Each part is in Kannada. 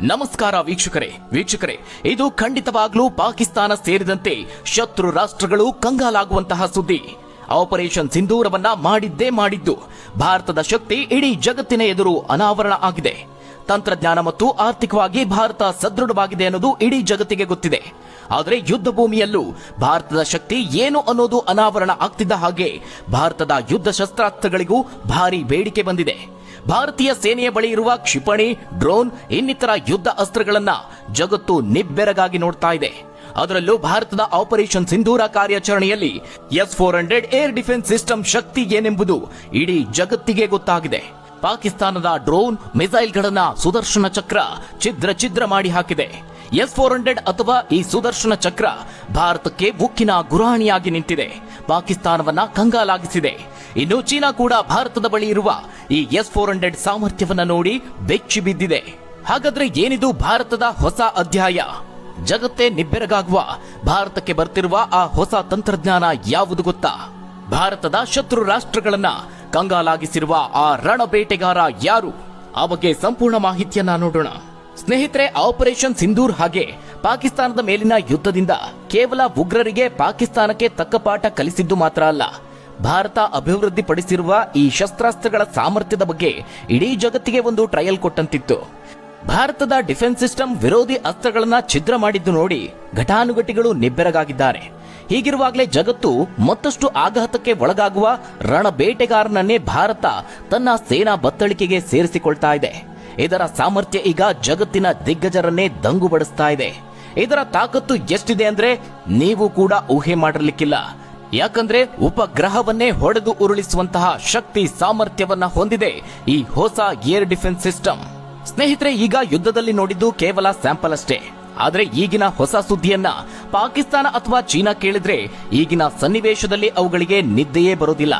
ನಮಸ್ಕಾರ ವೀಕ್ಷಕರೇ. ವೀಕ್ಷಕರೇ, ಇದು ಖಂಡಿತವಾಗ್ಲೂ ಪಾಕಿಸ್ತಾನ ಸೇರಿದಂತೆ ಶತ್ರು ರಾಷ್ಟ್ರಗಳು ಕಂಗಾಲಾಗುವಂತಹ ಸುದ್ದಿ. ಆಪರೇಷನ್ ಸಿಂಧೂರವನ್ನ ಮಾಡಿದ್ದೇ ಮಾಡಿದ್ದು. ಭಾರತದ ಶಕ್ತಿ ಇಡೀ ಜಗತ್ತಿನ ಎದುರು ಅನಾವರಣ ಆಗಿದೆ. ತಂತ್ರಜ್ಞಾನ ಮತ್ತು ಆರ್ಥಿಕವಾಗಿ ಭಾರತ ಸದೃಢವಾಗಿದೆ ಅನ್ನೋದು ಇಡೀ ಜಗತ್ತಿಗೆ ಗೊತ್ತಿದೆ. ಆದರೆ ಯುದ್ಧ ಭೂಮಿಯಲ್ಲೂ ಭಾರತದ ಶಕ್ತಿ ಏನು ಅನ್ನೋದು ಅನಾವರಣ ಆಗ್ತಿದ್ದ ಹಾಗೆ ಭಾರತದ ಯುದ್ಧ ಶಸ್ತ್ರಾಸ್ತ್ರಗಳಿಗೂ ಭಾರಿ ಬೇಡಿಕೆ ಬಂದಿದೆ. ಭಾರತೀಯ ಸೇನೆಯ ಬಳಿ ಇರುವ ಕ್ಷಿಪಣಿ, ಡ್ರೋನ್, ಇನ್ನಿತರ ಯುದ್ಧ ಅಸ್ತ್ರಗಳನ್ನ ಜಗತ್ತು ನಿಬ್ಬೆರಗಾಗಿ ನೋಡ್ತಾ ಇದೆ. ಅದರಲ್ಲೂ ಭಾರತದ ಆಪರೇಷನ್ ಸಿಂಧೂರ ಕಾರ್ಯಾಚರಣೆಯಲ್ಲಿ S four hundred air defence system ಶಕ್ತಿ ಏನೆಂಬುದು ಇಡೀ ಜಗತ್ತಿಗೆ ಗೊತ್ತಾಗಿದೆ. ಪಾಕಿಸ್ತಾನದ ಡ್ರೋನ್ ಮಿಸೈಲ್ಗಳನ್ನ ಸುದರ್ಶನ ಚಕ್ರ ಛಿದ್ರ ಛಿದ್ರ ಮಾಡಿ ಹಾಕಿದೆ. ಎಸ್ ಫೋರ್ ಹಂಡ್ರೆಡ್ ಅಥವಾ ಈ ಸುದರ್ಶನ ಚಕ್ರ ಭಾರತಕ್ಕೆ ಉಕ್ಕಿನ ಗುರಾಣಿಯಾಗಿ ನಿಂತಿದೆ. ಪಾಕಿಸ್ತಾನವನ್ನ ಕಂಗಾಲಾಗಿಸಿದೆ. ಇನ್ನು ಚೀನಾ ಕೂಡ ಭಾರತದ ಬಳಿ ಇರುವ ಈ ಎಸ್ ಫೋರ್ ಹಂಡ್ರೆಡ್ ಸಾಮರ್ಥ್ಯವನ್ನ ನೋಡಿ ಬೆಚ್ಚಿ ಬಿದ್ದಿದೆ. ಹಾಗಾದ್ರೆ ಏನಿದು ಭಾರತದ ಹೊಸ ಅಧ್ಯಾಯ? ಜಗತ್ತೇ ನಿಬ್ಬೆರಗಾಗುವ, ಭಾರತಕ್ಕೆ ಬರ್ತಿರುವ ಆ ಹೊಸ ತಂತ್ರಜ್ಞಾನ ಯಾವುದು ಗೊತ್ತಾ? ಭಾರತದ ಶತ್ರು ರಾಷ್ಟ್ರಗಳನ್ನ ಕಂಗಾಲಾಗಿಸಿರುವ ಆ ರಣಬೇಟೆಗಾರ ಯಾರು? ಆ ಬಗ್ಗೆ ಸಂಪೂರ್ಣ ಮಾಹಿತಿಯನ್ನ ನೋಡೋಣ. ಸ್ನೇಹಿತರೆ, ಆಪರೇಷನ್ ಸಿಂಧೂರ್ ಹಾಗೆ ಪಾಕಿಸ್ತಾನದ ಮೇಲಿನ ಯುದ್ಧದಿಂದ ಕೇವಲ ಉಗ್ರರಿಗೆ ಪಾಕಿಸ್ತಾನಕ್ಕೆ ತಕ್ಕ ಪಾಠ ಕಲಿಸಿದ್ದು ಮಾತ್ರ ಅಲ್ಲ. ಭಾರತ ಅಭಿವೃದ್ಧಿಪಡಿಸಿರುವ ಈ ಶಸ್ತ್ರಾಸ್ತ್ರಗಳ ಸಾಮರ್ಥ್ಯದ ಬಗ್ಗೆ ಇಡೀ ಜಗತ್ತಿಗೆ ಒಂದು ಟ್ರಯಲ್ ಕೊಟ್ಟಂತಿತ್ತು. ಭಾರತದ ಡಿಫೆನ್ಸ್ ಸಿಸ್ಟಮ್ ವಿರೋಧಿ ಅಸ್ತ್ರಗಳನ್ನ ಛಿದ್ರ ಮಾಡಿದ್ದು ನೋಡಿ ಘಟಾನುಘಟಿಗಳು ನಿಬ್ಬೆರಗಾಗಿದ್ದಾರೆ. ಹೀಗಿರುವಾಗಲೇ ಜಗತ್ತು ಮತ್ತಷ್ಟು ಆಘಾತಕ್ಕೆ ಒಳಗಾಗುವ ರಣಬೇಟೆಗಾರನನ್ನೇ ಭಾರತ ತನ್ನ ಸೇನಾ ಬತ್ತಳಿಕೆಗೆ ಸೇರಿಸಿಕೊಳ್ತಾ ಇದೆ. ಇದರ ಸಾಮರ್ಥ್ಯ ಈಗ ಜಗತ್ತಿನ ದಿಗ್ಗಜರನ್ನೇ ದಂಗುಬಡಿಸ್ತಾ ಇದೆ. ಇದರ ತಾಕತ್ತು ಎಷ್ಟಿದೆ ಅಂದ್ರೆ ನೀವು ಕೂಡ ಊಹೆ ಮಾಡಿರ್ಲಿಕ್ಕಿಲ್ಲ. ಯಾಕಂದ್ರೆ ಉಪಗ್ರಹವನ್ನೇ ಹೊಡೆದು ಉರುಳಿಸುವಂತಹ ಶಕ್ತಿ ಸಾಮರ್ಥ್ಯವನ್ನ ಹೊಂದಿದೆ ಈ ಹೊಸ ಏರ್ ಡಿಫೆನ್ಸ್ ಸಿಸ್ಟಮ್. ಸ್ನೇಹಿತರೆ, ಈಗ ಯುದ್ಧದಲ್ಲಿ ನೋಡಿದ್ದು ಕೇವಲ ಸ್ಯಾಂಪಲ್ ಅಷ್ಟೇ. ಆದ್ರೆ ಈಗಿನ ಹೊಸ ಸುದ್ದಿಯನ್ನ ಪಾಕಿಸ್ತಾನ ಅಥವಾ ಚೀನಾ ಕೇಳಿದ್ರೆ ಈಗಿನ ಸನ್ನಿವೇಶದಲ್ಲಿ ಅವುಗಳಿಗೆ ನಿದ್ದೆಯೇ ಬರೋದಿಲ್ಲ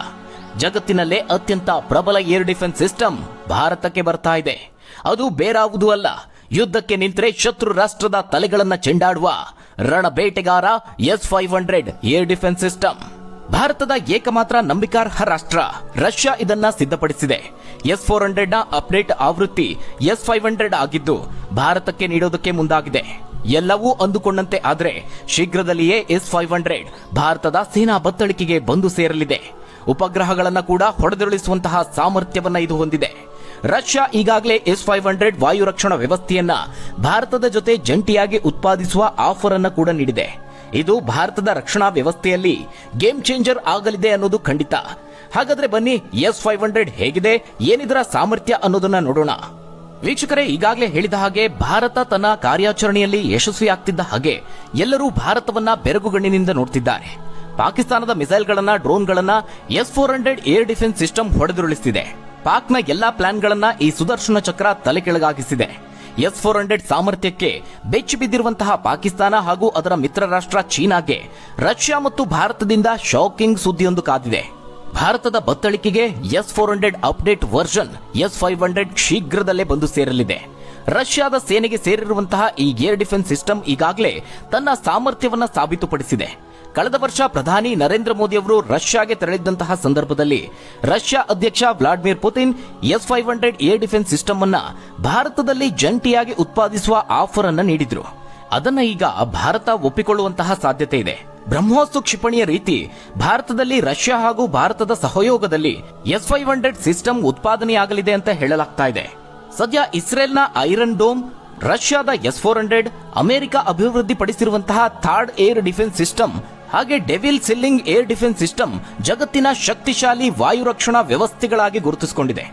ಜಗತ್ತಿನಲ್ಲೇ ಅತ್ಯಂತ ಪ್ರಬಲ ಏರ್ ಡಿಫೆನ್ಸ್ ಸಿಸ್ಟಮ್ ಭಾರತಕ್ಕೆ ಬರ್ತಾ ಇದೆ. ಅದು ಬೇರಾವುದೂ ಅಲ್ಲ. ಯುದ್ಧಕ್ಕೆ ನಿಂತರೆ ಶತ್ರು ರಾಷ್ಟ್ರದ ತಲೆಗಳನ್ನ ಚೆಂಡಾಡುವ ರಣಬೇಟೆಗಾರ S five hundred air defence system ಭಾರತದ ಏಕಮಾತ್ರ ನಂಬಿಕಾರ್ಹ ರಾಷ್ಟ್ರ. ರಷ್ಯಾ ಇದನ್ನ ಸಿದ್ಧಪಡಿಸಿದೆ. ಎಸ್ ಫೋರ್ ಹಂಡ್ರೆಡ್ನ ಅಪ್ಡೇಟ್ ಆವೃತ್ತಿ ಎಸ್ ಫೈವ್ ಹಂಡ್ರೆಡ್ ಆಗಿದ್ದು ಭಾರತಕ್ಕೆ ನೀಡೋದಕ್ಕೆ ಮುಂದಾಗಿದೆ. ಎಲ್ಲವೂ ಅಂದುಕೊಂಡಂತೆ ಆದರೆ ಶೀಘ್ರದಲ್ಲಿಯೇ ಎಸ್ ಫೈವ್ ಹಂಡ್ರೆಡ್ ಭಾರತದ ಸೇನಾ ಬತ್ತಳಿಕೆಗೆ ಬಂದು ಸೇರಲಿದೆ. ಉಪಗ್ರಹಗಳನ್ನು ಕೂಡ ಹೊಡೆದುರುಳಿಸುವಂತಹ ಸಾಮರ್ಥ್ಯವನ್ನ ಇದು ಹೊಂದಿದೆ. ರಷ್ಯಾ ಈಗಾಗಲೇ ಎಸ್ ಫೈವ್ ಹಂಡ್ರೆಡ್ ವಾಯು ರಕ್ಷಣಾ ವ್ಯವಸ್ಥೆಯನ್ನ ಭಾರತದ ಜೊತೆ ಜಂಟಿಯಾಗಿ ಉತ್ಪಾದಿಸುವ ಆಫರ್ ಅನ್ನು ಕೂಡ ನೀಡಿದೆ. ಇದು ಭಾರತದ ರಕ್ಷಣಾ ವ್ಯವಸ್ಥೆಯಲ್ಲಿ ಗೇಮ್ ಚೇಂಜರ್ ಆಗಲಿದೆ ಅನ್ನೋದು ಖಂಡಿತ. ಹಾಗಾದ್ರೆ ಬನ್ನಿ ಎಸ್ ಫೈವ್ ಹಂಡ್ರೆಡ್ ಹೇಗಿದೆ, ಏನಿದರ ಸಾಮರ್ಥ್ಯ ಅನ್ನೋದನ್ನ ನೋಡೋಣ. ವೀಕ್ಷಕರೇ, ಈಗಾಗಲೇ ಹೇಳಿದ ಹಾಗೆ ಭಾರತ ತನ್ನ ಕಾರ್ಯಾಚರಣೆಯಲ್ಲಿ ಯಶಸ್ವಿಯಾಗ್ತಿದ್ದ ಹಾಗೆ ಎಲ್ಲರೂ ಭಾರತವನ್ನ ಬೆರಗುಗಣ್ಣಿನಿಂದ ನೋಡ್ತಿದ್ದಾರೆ. ಪಾಕಿಸ್ತಾನದ ಮಿಸೈಲ್ಗಳನ್ನ, ಡ್ರೋನ್ಗಳನ್ನ S four hundred air defence system ಹೊಡೆದುರುಳಿಸಿದೆ ಪಾಕ್ನ ಎಲ್ಲಾ ಪ್ಲಾನ್ಗಳನ್ನ ಈ ಸುದರ್ಶನ ಚಕ್ರ ತಲೆ ಕೆಳಗಾಗಿಸಿದೆ. ಎಸ್ ಫೋರ್ ಹಂಡ್ರೆಡ್ ಸಾಮರ್ಥ್ಯಕ್ಕೆ ಬೆಚ್ಚಿ ಬಿದ್ದಿರುವಂತಹ ಪಾಕಿಸ್ತಾನ ಹಾಗೂ ಅದರ ಮಿತ್ರ ರಾಷ್ಟ್ರ ಚೀನಾಗೆ ರಷ್ಯಾ ಮತ್ತು ಭಾರತದಿಂದ ಶಾಕಿಂಗ್ ಸುದ್ದಿಯೊಂದು ಕಾದಿದೆ. ಭಾರತದ ಬತ್ತಳಿಕೆಗೆ S four hundred update version S five hundred ಶೀಘ್ರದಲ್ಲೇ ಬಂದು ಸೇರಲಿದೆ. ರಷ್ಯಾದ ಸೇನೆಗೆ ಸೇರಿರುವಂತಹ ಈ ಏರ್ ಡಿಫೆನ್ಸ್ ಸಿಸ್ಟಮ್ ಈಗಾಗಲೇ ತನ್ನ ಸಾಮರ್ಥ್ಯವನ್ನು ಸಾಬೀತುಪಡಿಸಿದೆ. ಕಳೆದ ವರ್ಷ ಪ್ರಧಾನಿ ನರೇಂದ್ರ ಮೋದಿ ಅವರು ರಷ್ಯಾಗೆ ತೆರಳಿದ್ದಂತಹ ಸಂದರ್ಭದಲ್ಲಿ ರಷ್ಯಾ ಅಧ್ಯಕ್ಷ Vladimir Putin S five hundred air defence system ಅನ್ನ ಭಾರತದಲ್ಲಿ ಜಂಟಿಯಾಗಿ ಉತ್ಪಾದಿಸುವ ಆಫರ್ ಅನ್ನು ನೀಡಿದ್ರು. ಅದನ್ನ ಈಗ ಭಾರತ ಒಪ್ಪಿಕೊಳ್ಳುವಂತಹ ಸಾಧ್ಯತೆ ಇದೆ. ಬ್ರಹ್ಮೋಸ್ತು ಕ್ಷಿಪಣಿಯ ರೀತಿ ಭಾರತದಲ್ಲಿ ರಷ್ಯಾ ಹಾಗೂ ಭಾರತದ ಸಹಯೋಗದಲ್ಲಿ ಎಸ್ ಫೈವ್ ಹಂಡ್ರೆಡ್ ಸಿಸ್ಟಮ್ ಉತ್ಪಾದನೆಯಾಗಲಿದೆ ಅಂತ ಹೇಳಲಾಗ್ತಾ ಇದೆ. ಸದ್ಯ ಇಸ್ರೇಲ್ನ ಐರನ್ ಡೋಮ್, ರಷ್ಯಾದ ಎಸ್ ಫೋರ್ ಹಂಡ್ರೆಡ್, ಅಮೆರಿಕ ಅಭಿವೃದ್ಧಿಪಡಿಸಿರುವಂತಹ ಥರ್ಡ್ ಏರ್ ಡಿಫೆನ್ಸ್ ಸಿಸ್ಟಮ್, ಹಾಗೆ David's Sling air defence system ಜಗತ್ತಿನ ಶಕ್ತಿಶಾಲಿ ವಾಯು ರಕ್ಷಣಾ ವ್ಯವಸ್ಥೆಗಳಾಗಿ ಗುರುತಿಸಿಕೊಂಡಿದೆ.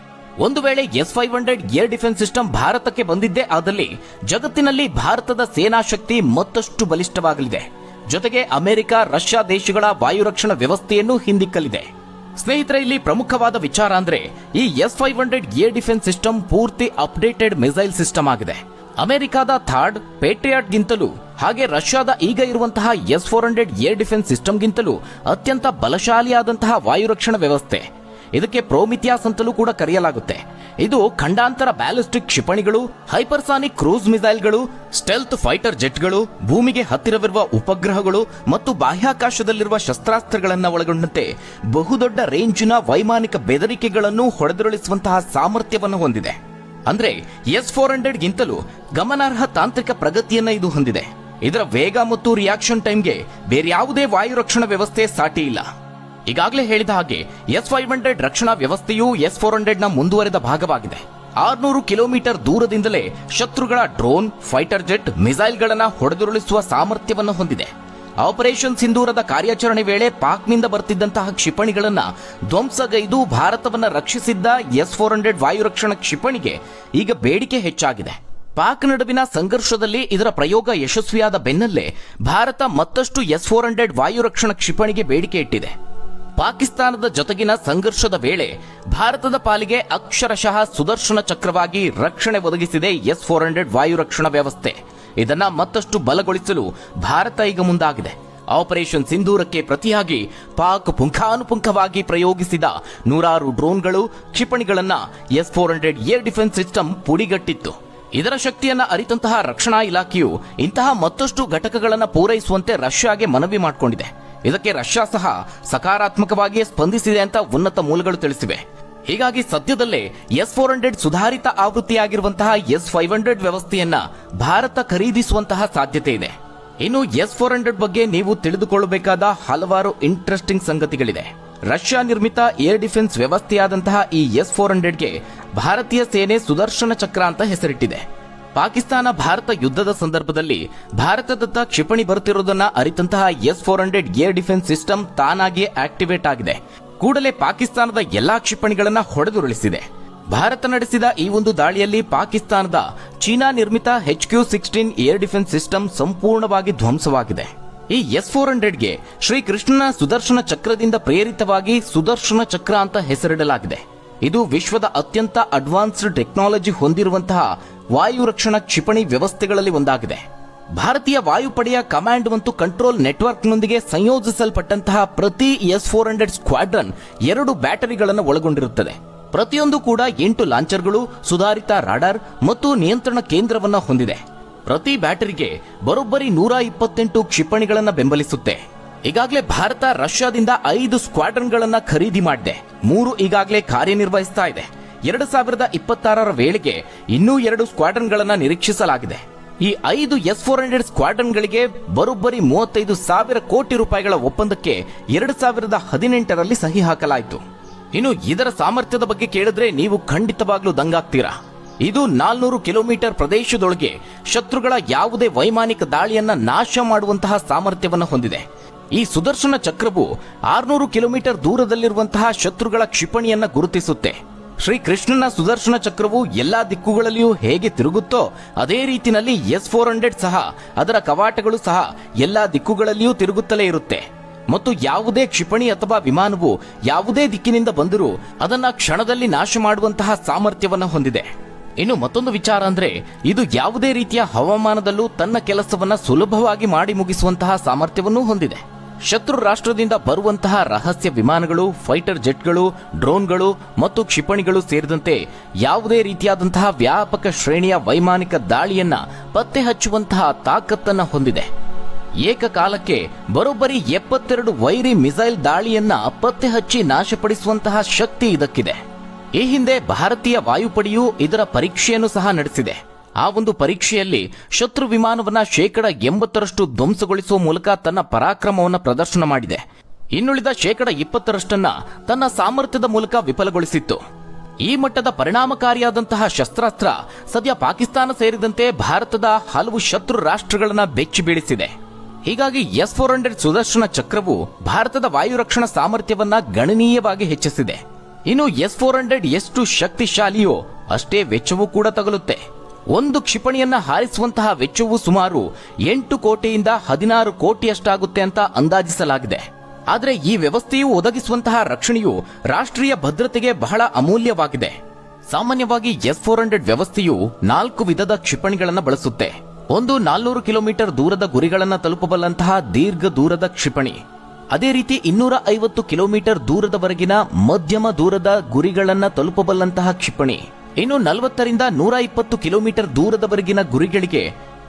ಒಂದು ವೇಳೆ S five hundred air defence system ಭಾರತಕ್ಕೆ ಬಂದಿದ್ದೇ ಆದಲ್ಲಿ ಜಗತ್ತಿನಲ್ಲಿ ಭಾರತದ ಸೇನಾ ಶಕ್ತಿ ಮತ್ತಷ್ಟು ಬಲಿಷ್ಠವಾಗಲಿದೆ. ಜೊತೆಗೆ ಅಮೆರಿಕ, ರಷ್ಯಾ ದೇಶಗಳ ವಾಯು ರಕ್ಷಣಾ ವ್ಯವಸ್ಥೆಯನ್ನು ಹಿಂದಿಕ್ಕಲಿದೆ. ಸ್ನೇಹಿತರೆ, ಇಲ್ಲಿ ಪ್ರಮುಖವಾದ ವಿಚಾರ ಅಂದ್ರೆ ಈ S five hundred air defence system ಪೂರ್ತಿ ಅಪ್ಡೇಟೆಡ್ ಮಿಸೈಲ್ ಸಿಸ್ಟಮ್ ಆಗಿದೆ. ಅಮೆರಿಕದ ಥರ್ಡ್ ಪೇಟ್ರಿಯಾಟ್ ಗಿಂತಲೂ ಹಾಗೆ ರಷ್ಯಾದ ಈಗ ಇರುವಂತಹ S four hundred air defence system ಗಿಂತಲೂ ಅತ್ಯಂತ ಬಲಶಾಲಿಯಾದಂತಹ ವಾಯು ರಕ್ಷಣಾ ವ್ಯವಸ್ಥೆ. ಇದಕ್ಕೆ ಪ್ರೋಮಿತಿಯಾಸ್ ಅಂತಲೂ ಕೂಡ ಕರೆಯಲಾಗುತ್ತೆ. ಇದು ಖಂಡಾಂತರ ಬ್ಯಾಲಿಸ್ಟಿಕ್ ಕ್ಷಿಪಣಿಗಳು, ಹೈಪರ್ಸಾನಿಕ್ ಕ್ರೂಸ್ ಮಿಸೈಲ್ಗಳು, ಸ್ಟೆಲ್ತ್ ಫೈಟರ್ ಜೆಟ್ಗಳು, ಭೂಮಿಗೆ ಹತ್ತಿರವಿರುವ ಉಪಗ್ರಹಗಳು ಮತ್ತು ಬಾಹ್ಯಾಕಾಶದಲ್ಲಿರುವ ಶಸ್ತ್ರಾಸ್ತ್ರಗಳನ್ನು ಒಳಗೊಂಡಂತೆ ಬಹುದೊಡ್ಡ ರೇಂಜಿನ ವೈಮಾನಿಕ ಬೆದರಿಕೆಗಳನ್ನು ಹೊಡೆದುರುಳಿಸುವಂತಹ ಸಾಮರ್ಥ್ಯವನ್ನು ಹೊಂದಿದೆ. ಅಂದ್ರೆ ಎಸ್ ಫೋರ್ ಹಂಡ್ರೆಡ್ಗಿಂತಲೂ ಗಮನಾರ್ಹ ತಾಂತ್ರಿಕ ಪ್ರಗತಿಯನ್ನ ಇದು ಹೊಂದಿದೆ. ಇದರ ವೇಗ ಮತ್ತು ರಿಯಾಕ್ಷನ್ ಟೈಮ್ಗೆ ಬೇರೆ ಯಾವುದೇ ವಾಯು ರಕ್ಷಣಾ ವ್ಯವಸ್ಥೆ ಸಾಟಿ ಇಲ್ಲ. ಈಗಾಗಲೇ ಹೇಳಿದ ಹಾಗೆ ಎಸ್ ಫೈವ್ ಹಂಡ್ರೆಡ್ ರಕ್ಷಣಾ ವ್ಯವಸ್ಥೆಯು ಎಸ್ ಫೋರ್ ಹಂಡ್ರೆಡ್ನ ಮುಂದುವರೆದ ಭಾಗವಾಗಿದೆ. ಆರ್ನೂರು ಕಿಲೋಮೀಟರ್ ದೂರದಿಂದಲೇ ಶತ್ರುಗಳ ಡ್ರೋನ್, ಫೈಟರ್ ಜೆಟ್, ಮಿಸೈಲ್ಗಳನ್ನು ಹೊಡೆದುರುಳಿಸುವ ಸಾಮರ್ಥ್ಯವನ್ನು ಹೊಂದಿದೆ. ಆಪರೇಷನ್ ಸಿಂಧೂರದ ಕಾರ್ಯಾಚರಣೆ ವೇಳೆ ಪಾಕ್ನಿಂದ ಬರ್ತಿದ್ದಂತಹ ಕ್ಷಿಪಣಿಗಳನ್ನ ಧ್ವಂಸಗೈದು ಭಾರತವನ್ನು ರಕ್ಷಿಸಿದ್ದ ಎಸ್ ಫೋರ್ ಹಂಡ್ರೆಡ್ ವಾಯು ರಕ್ಷಣಾ ಕ್ಷಿಪಣಿಗೆ ಈಗ ಬೇಡಿಕೆ ಹೆಚ್ಚಾಗಿದೆ. ಪಾಕ್ ನಡುವಿನ ಸಂಘರ್ಷದಲ್ಲಿ ಇದರ ಪ್ರಯೋಗ ಯಶಸ್ವಿಯಾದ ಬೆನ್ನಲ್ಲೇ ಭಾರತ ಮತ್ತಷ್ಟು ಎಸ್ ಫೋರ್ ಹಂಡ್ರೆಡ್ ವಾಯು ರಕ್ಷಣಾ ಕ್ಷಿಪಣಿಗೆ ಬೇಡಿಕೆ ಇಟ್ಟಿದೆ. ಪಾಕಿಸ್ತಾನದ ಜೊತೆಗಿನ ಸಂಘರ್ಷದ ವೇಳೆ ಭಾರತದ ಪಾಲಿಗೆ ಅಕ್ಷರಶಃ ಸುದರ್ಶನ ಚಕ್ರವಾಗಿ ರಕ್ಷಣೆ ಒದಗಿಸಿದೆ ಎಸ್ ಫೋರ್ ಹಂಡ್ರೆಡ್ ವಾಯು ರಕ್ಷಣಾ ವ್ಯವಸ್ಥೆ. ಇದನ್ನ ಮತ್ತಷ್ಟು ಬಲಗೊಳಿಸಲು ಭಾರತ ಈಗ ಮುಂದಾಗಿದೆ. ಆಪರೇಷನ್ ಸಿಂಧೂರಕ್ಕೆ ಪ್ರತಿಯಾಗಿ ಪಾಕ್ ಪುಂಖಾನುಪುಂಖವಾಗಿ ಪ್ರಯೋಗಿಸಿದ ನೂರಾರು ಡ್ರೋನ್ಗಳು, ಕ್ಷಿಪಣಿಗಳನ್ನ S four hundred air defence system ಪುಡಿಗಟ್ಟಿತ್ತು. ಇದರ ಶಕ್ತಿಯನ್ನ ಅರಿತಂತಹ ರಕ್ಷಣಾ ಇಲಾಖೆಯು ಇಂತಹ ಮತ್ತಷ್ಟು ಘಟಕಗಳನ್ನು ಪೂರೈಸುವಂತೆ ರಷ್ಯಾಗೆ ಮನವಿ ಮಾಡಿಕೊಂಡಿದೆ. ಇದಕ್ಕೆ ರಷ್ಯಾ ಸಹ ಸಕಾರಾತ್ಮಕವಾಗಿಯೇ ಸ್ಪಂದಿಸಿದೆ ಅಂತ ಉನ್ನತ ಮೂಲಗಳು ತಿಳಿಸಿವೆ. ಹೀಗಾಗಿ ಸದ್ಯದಲ್ಲೇ ಎಸ್ ಫೋರ್ ಹಂಡ್ರೆಡ್ ಸುಧಾರಿತ ಆವೃತ್ತಿಯಾಗಿರುವಂತಹ ಎಸ್ ಫೈವ್ ಹಂಡ್ರೆಡ್ ವ್ಯವಸ್ಥೆಯನ್ನ ಭಾರತ ಖರೀದಿಸುವಂತಹ ಸಾಧ್ಯತೆ ಇದೆ. ಇನ್ನು ಎಸ್ ಫೋರ್ ಹಂಡ್ರೆಡ್ ಬಗ್ಗೆ ನೀವು ತಿಳಿದುಕೊಳ್ಳಬೇಕಾದ ಹಲವಾರು ಇಂಟ್ರೆಸ್ಟಿಂಗ್ ಸಂಗತಿಗಳಿದೆ. ರಷ್ಯಾ ನಿರ್ಮಿತ ಏರ್ ಡಿಫೆನ್ಸ್ ವ್ಯವಸ್ಥೆಯಾದಂತಹ ಈ ಎಸ್ ಫೋರ್ ಹಂಡ್ರೆಡ್ಗೆ ಭಾರತೀಯ ಸೇನೆ ಸುದರ್ಶನ ಚಕ್ರ ಅಂತ ಹೆಸರಿಟ್ಟಿದೆ. ಪಾಕಿಸ್ತಾನ ಭಾರತ ಯುದ್ಧದ ಸಂದರ್ಭದಲ್ಲಿ ಭಾರತದತ್ತ ಕ್ಷಿಪಣಿ ಬರುತ್ತಿರುವುದನ್ನ ಅರಿತಂತಹ S four hundred air defence system ತಾನಾಗಿಯೇ ಆಕ್ಟಿವೇಟ್ ಆಗಿದೆ. ಕೂಡಲೇ ಪಾಕಿಸ್ತಾನದ ಎಲ್ಲಾ ಕ್ಷಿಪಣಿಗಳನ್ನ ಹೊಡೆದುರುಳಿಸಿದೆ. ಭಾರತ ನಡೆಸಿದ ಈ ಒಂದು ದಾಳಿಯಲ್ಲಿ ಪಾಕಿಸ್ತಾನದ ಚೀನಾ ನಿರ್ಮಿತ H Q sixteen air defence system ಸಂಪೂರ್ಣವಾಗಿ ಧ್ವಂಸವಾಗಿದೆ. ಈ ಎಸ್ ಫೋರ್ ಹಂಡ್ರೆಡ್ಗೆ ಶ್ರೀಕೃಷ್ಣನ ಸುದರ್ಶನ ಚಕ್ರದಿಂದ ಪ್ರೇರಿತವಾಗಿ ಸುದರ್ಶನ ಚಕ್ರ ಅಂತ ಹೆಸರಿಡಲಾಗಿದೆ. ಇದು ವಿಶ್ವದ ಅತ್ಯಂತ ಅಡ್ವಾನ್ಸ್ಡ್ ಟೆಕ್ನಾಲಜಿ ಹೊಂದಿರುವಂತಹ ವಾಯು ರಕ್ಷಣಾ ಕ್ಷಿಪಣಿ ವ್ಯವಸ್ಥೆಗಳಲ್ಲಿ ಒಂದಾಗಿದೆ. ಭಾರತೀಯ ವಾಯುಪಡೆಯ ಕಮಾಂಡ್ ಮತ್ತು ಕಂಟ್ರೋಲ್ ನೆಟ್ವರ್ಕ್ನೊಂದಿಗೆ ಸಂಯೋಜಿಸಲ್ಪಟ್ಟಂತಹ ಪ್ರತಿ ಎಸ್ ಫೋರ್ ಹಂಡ್ರೆಡ್ ಸ್ಕ್ವಾಡ್ರನ್ ಎರಡು ಬ್ಯಾಟರಿಗಳನ್ನು ಒಳಗೊಂಡಿರುತ್ತದೆ. ಪ್ರತಿಯೊಂದು ಕೂಡ ಎಂಟು ಲಾಂಚರ್ಗಳು, ಸುಧಾರಿತ ರಾಡಾರ್ ಮತ್ತು ನಿಯಂತ್ರಣ ಕೇಂದ್ರವನ್ನು ಹೊಂದಿದೆ. ಪ್ರತಿ ಬ್ಯಾಟರಿಗೆ ಬರೋಬ್ಬರಿ ನೂರ ಇಪ್ಪತ್ತೆಂಟು ಕ್ಷಿಪಣಿಗಳನ್ನು ಬೆಂಬಲಿಸುತ್ತೆ. ಈಗಾಗಲೇ ಭಾರತ ರಷ್ಯಾದಿಂದ ಐದು ಸ್ಕ್ವಾಡ್ರನ್ಗಳನ್ನ ಖರೀದಿ ಮಾಡಿದೆ. ಮೂರು ಈಗಾಗಲೇ ಕಾರ್ಯನಿರ್ವಹಿಸ್ತಾ ಇದೆ. ಎರಡು ಸಾವಿರದ ಇಪ್ಪತ್ತಾರರ ವೇಳೆಗೆ ಇನ್ನೂ ಎರಡು ಸ್ಕ್ವಾಡ್ರನ್ಗಳನ್ನ ನಿರೀಕ್ಷಿಸಲಾಗಿದೆ. ಈ ಐದು ಎಸ್ ಫೋರ್ ಹಂಡ್ರೆಡ್ ಸ್ಕ್ವಾಡ್ರನ್ಗಳಿಗೆ ಬರೋಬ್ಬರಿ ಮೂವತ್ತೈದು ಸಾವಿರ ಕೋಟಿ ರೂಪಾಯಿಗಳ ಒಪ್ಪಂದಕ್ಕೆ ಎರಡು ಸಾವಿರದ ಹದಿನೆಂಟರಲ್ಲಿ ಸಹಿ ಹಾಕಲಾಯಿತು. ಇನ್ನು ಇದರ ಸಾಮರ್ಥ್ಯದ ಬಗ್ಗೆ ಕೇಳಿದ್ರೆ ನೀವು ಖಂಡಿತವಾಗ್ಲೂ ದಂಗಾಗ್ತೀರಾ. ಇದು ನಾಲ್ನೂರು ಕಿಲೋಮೀಟರ್ ಪ್ರದೇಶದೊಳಗೆ ಶತ್ರುಗಳ ಯಾವುದೇ ವೈಮಾನಿಕ ದಾಳಿಯನ್ನ ನಾಶ ಮಾಡುವಂತಹ ಸಾಮರ್ಥ್ಯವನ್ನು ಹೊಂದಿದೆ. ಈ ಸುದರ್ಶನ ಚಕ್ರವು ಆರ್ನೂರು ಕಿಲೋಮೀಟರ್ ದೂರದಲ್ಲಿರುವಂತಹ ಶತ್ರುಗಳ ಕ್ಷಿಪಣಿಯನ್ನ ಗುರುತಿಸುತ್ತೆ. ಶ್ರೀ ಕೃಷ್ಣನ ಸುದರ್ಶನ ಚಕ್ರವು ಎಲ್ಲಾ ದಿಕ್ಕುಗಳಲ್ಲಿಯೂ ಹೇಗೆ ತಿರುಗುತ್ತೋ ಅದೇ ರೀತಿನಲ್ಲಿ ಎಸ್ ಫೋರ್ ಹಂಡ್ರೆಡ್ ಸಹ ಅದರ ಕವಾಟಗಳು ಸಹ ಎಲ್ಲಾ ದಿಕ್ಕುಗಳಲ್ಲಿಯೂ ತಿರುಗುತ್ತಲೇ ಇರುತ್ತೆ. ಮತ್ತು ಯಾವುದೇ ಕ್ಷಿಪಣಿ ಅಥವಾ ವಿಮಾನವು ಯಾವುದೇ ದಿಕ್ಕಿನಿಂದ ಬಂದರೂ ಅದನ್ನ ಕ್ಷಣದಲ್ಲಿ ನಾಶ ಮಾಡುವಂತಹ ಸಾಮರ್ಥ್ಯವನ್ನು ಹೊಂದಿದೆ. ಇನ್ನು ಮತ್ತೊಂದು ವಿಚಾರ ಅಂದ್ರೆ ಇದು ಯಾವುದೇ ರೀತಿಯ ಹವಾಮಾನದಲ್ಲೂ ತನ್ನ ಕೆಲಸವನ್ನ ಸುಲಭವಾಗಿ ಮಾಡಿ ಮುಗಿಸುವಂತಹ ಸಾಮರ್ಥ್ಯವನ್ನೂ ಹೊಂದಿದೆ. ಶತ್ರು ರಾಷ್ಟ್ರದಿಂದ ಬರುವಂತಹ ರಹಸ್ಯ ವಿಮಾನಗಳು, ಫೈಟರ್ ಜೆಟ್ಗಳು, ಡ್ರೋನ್ಗಳು ಮತ್ತು ಕ್ಷಿಪಣಿಗಳು ಸೇರಿದಂತೆ ಯಾವುದೇ ರೀತಿಯಾದಂತಹ ವ್ಯಾಪಕ ಶ್ರೇಣಿಯ ವೈಮಾನಿಕ ದಾಳಿಯನ್ನ ಪತ್ತೆ ಹಚ್ಚುವಂತಹ ತಾಕತ್ತನ್ನು ಹೊಂದಿದೆ. ಏಕಕಾಲಕ್ಕೆ ಬರೋಬ್ಬರಿ ಎಪ್ಪತ್ತೆರಡು ವೈರಿ ಮಿಸೈಲ್ ದಾಳಿಯನ್ನ ಪತ್ತೆ ಹಚ್ಚಿ ನಾಶಪಡಿಸುವಂತಹ ಶಕ್ತಿ ಇದಕ್ಕಿದೆ. ಈ ಹಿಂದೆ ಭಾರತೀಯ ವಾಯುಪಡೆಯು ಇದರ ಪರೀಕ್ಷೆಯನ್ನು ಸಹ ನಡೆಸಿದೆ. ಆ ಒಂದು ಪರೀಕ್ಷೆಯಲ್ಲಿ ಶತ್ರು ವಿಮಾನವನ್ನ ಶೇಕಡ ಎಂಬತ್ತರಷ್ಟು ಧ್ವಂಸಗೊಳಿಸುವ ಮೂಲಕ ತನ್ನ ಪರಾಕ್ರಮವನ್ನು ಪ್ರದರ್ಶನ ಮಾಡಿದೆ. ಇನ್ನುಳಿದ ಶೇಕಡ ಇಪ್ಪತ್ತರಷ್ಟನ್ನ ತನ್ನ ಸಾಮರ್ಥ್ಯದ ಮೂಲಕ ವಿಫಲಗೊಳಿಸಿತ್ತು. ಈ ಮಟ್ಟದ ಪರಿಣಾಮಕಾರಿಯಾದಂತಹ ಶಸ್ತ್ರಾಸ್ತ್ರ ಸದ್ಯ ಪಾಕಿಸ್ತಾನ ಸೇರಿದಂತೆ ಭಾರತದ ಹಲವು ಶತ್ರು ರಾಷ್ಟ್ರಗಳನ್ನ ಬೆಚ್ಚಿ ಬೀಳಿಸಿದೆ. ಹೀಗಾಗಿ ಎಸ್ ಫೋರ್ ಹಂಡ್ರೆಡ್ ಸುದರ್ಶನ ಚಕ್ರವು ಭಾರತದ ವಾಯು ರಕ್ಷಣಾ ಸಾಮರ್ಥ್ಯವನ್ನ ಗಣನೀಯವಾಗಿ ಹೆಚ್ಚಿಸಿದೆ. ಇನ್ನು ಎಸ್ ಫೋರ್ ಹಂಡ್ರೆಡ್ ಎಷ್ಟು ಶಕ್ತಿಶಾಲಿಯೋ ಅಷ್ಟೇ ವೆಚ್ಚವೂ ಕೂಡ ತಗಲುತ್ತೆ. ಒಂದು ಕ್ಷಿಪಣಿಯನ್ನ ಹಾರಿಸುವಂತಹ ವೆಚ್ಚವು ಸುಮಾರು ಎಂಟು ಕೋಟಿಯಿಂದ ಹದಿನಾರು ಕೋಟಿಯಷ್ಟಾಗುತ್ತೆ ಅಂತ ಅಂದಾಜಿಸಲಾಗಿದೆ. ಆದರೆ ಈ ವ್ಯವಸ್ಥೆಯು ಒದಗಿಸುವಂತಹ ರಕ್ಷಣೆಯು ರಾಷ್ಟ್ರೀಯ ಭದ್ರತೆಗೆ ಬಹಳ ಅಮೂಲ್ಯವಾಗಿದೆ. ಸಾಮಾನ್ಯವಾಗಿ ಎಸ್ ಫೋರ್ ಹಂಡ್ರೆಡ್ ವ್ಯವಸ್ಥೆಯು ನಾಲ್ಕು ವಿಧದ ಕ್ಷಿಪಣಿಗಳನ್ನು ಬಳಸುತ್ತೆ. ಒಂದು ನಾಲ್ನೂರು ಕಿಲೋಮೀಟರ್ ದೂರದ ಗುರಿಗಳನ್ನು ತಲುಪಬಲ್ಲಂತಹ ದೀರ್ಘ ದೂರದ ಕ್ಷಿಪಣಿ. ಅದೇ ರೀತಿ ಇನ್ನೂರ ಐವತ್ತು ಕಿಲೋಮೀಟರ್ ದೂರದವರೆಗಿನ ಮಧ್ಯಮ ದೂರದ ಗುರಿಗಳನ್ನು ತಲುಪಬಲ್ಲಂತಹ ಕ್ಷಿಪಣಿ. ಇನ್ನು ನಲವತ್ತರಿಂದ ನೂರ ಇಪ್ಪತ್ತು ಕಿಲೋಮೀಟರ್ ದೂರದವರೆಗಿನ ಗುರಿಗಳಿಗೆ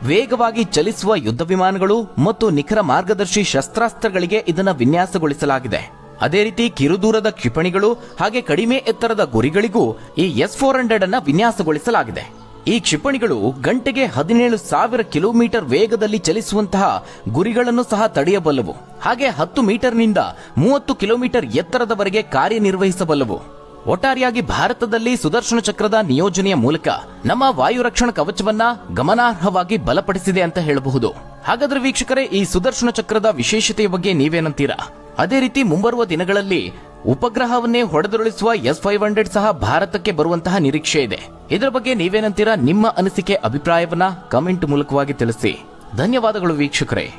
ವೇಗವಾಗಿ ಚಲಿಸುವ ಯುದ್ಧ ವಿಮಾನಗಳು ಮತ್ತು ನಿಖರ ಮಾರ್ಗದರ್ಶಿ ಶಸ್ತ್ರಾಸ್ತ್ರಗಳಿಗೆ ಇದನ್ನು ವಿನ್ಯಾಸಗೊಳಿಸಲಾಗಿದೆ. ಅದೇ ರೀತಿ ಕಿರುದೂರದ ಕ್ಷಿಪಣಿಗಳು ಹಾಗೆ ಕಡಿಮೆ ಎತ್ತರದ ಗುರಿಗಳಿಗೂ ಈ ಎಸ್ ಫೋರ್ ಹಂಡ್ರೆಡ್ ಅನ್ನ ವಿನ್ಯಾಸಗೊಳಿಸಲಾಗಿದೆ. ಈ ಕ್ಷಿಪಣಿಗಳು ಗಂಟೆಗೆ ಹದಿನೇಳು ಸಾವಿರ ಕಿಲೋಮೀಟರ್ ವೇಗದಲ್ಲಿ ಚಲಿಸುವಂತಹ ಗುರಿಗಳನ್ನು ಸಹ ತಡೆಯಬಲ್ಲವು. ಹಾಗೆ ಹತ್ತು ಮೀಟರ್ನಿಂದ ಮೂವತ್ತು ಕಿಲೋಮೀಟರ್ ಎತ್ತರದವರೆಗೆ ಕಾರ್ಯನಿರ್ವಹಿಸಬಲ್ಲವು. ಒಟ್ಟಾರೆಯಾಗಿ ಭಾರತದಲ್ಲಿ ಸುದರ್ಶನ ಚಕ್ರದ ನಿಯೋಜನೆಯ ಮೂಲಕ ನಮ್ಮ ವಾಯು ರಕ್ಷಣಾ ಕವಚವನ್ನ ಗಮನಾರ್ಹವಾಗಿ ಬಲಪಡಿಸಿದೆ ಅಂತ ಹೇಳಬಹುದು. ಹಾಗಾದ್ರೆ ವೀಕ್ಷಕರೇ, ಈ ಸುದರ್ಶನ ಚಕ್ರದ ವಿಶೇಷತೆಯ ಬಗ್ಗೆ ನೀವೇನಂತೀರಾ? ಅದೇ ರೀತಿ ಮುಂಬರುವ ದಿನಗಳಲ್ಲಿ ಉಪಗ್ರಹವನ್ನೇ ಹೊಡೆದುರುಳಿಸುವ ಎಸ್ ಫೈವ್ ಹಂಡ್ರೆಡ್ ಸಹ ಭಾರತಕ್ಕೆ ಬರುವಂತಹ ನಿರೀಕ್ಷೆ ಇದೆ. ಇದರ ಬಗ್ಗೆ ನೀವೇನಂತೀರಾ? ನಿಮ್ಮ ಅನಿಸಿಕೆ, ಅಭಿಪ್ರಾಯವನ್ನ ಕಮೆಂಟ್ ಮೂಲಕವಾಗಿ ತಿಳಿಸಿ. ಧನ್ಯವಾದಗಳು ವೀಕ್ಷಕರೇ.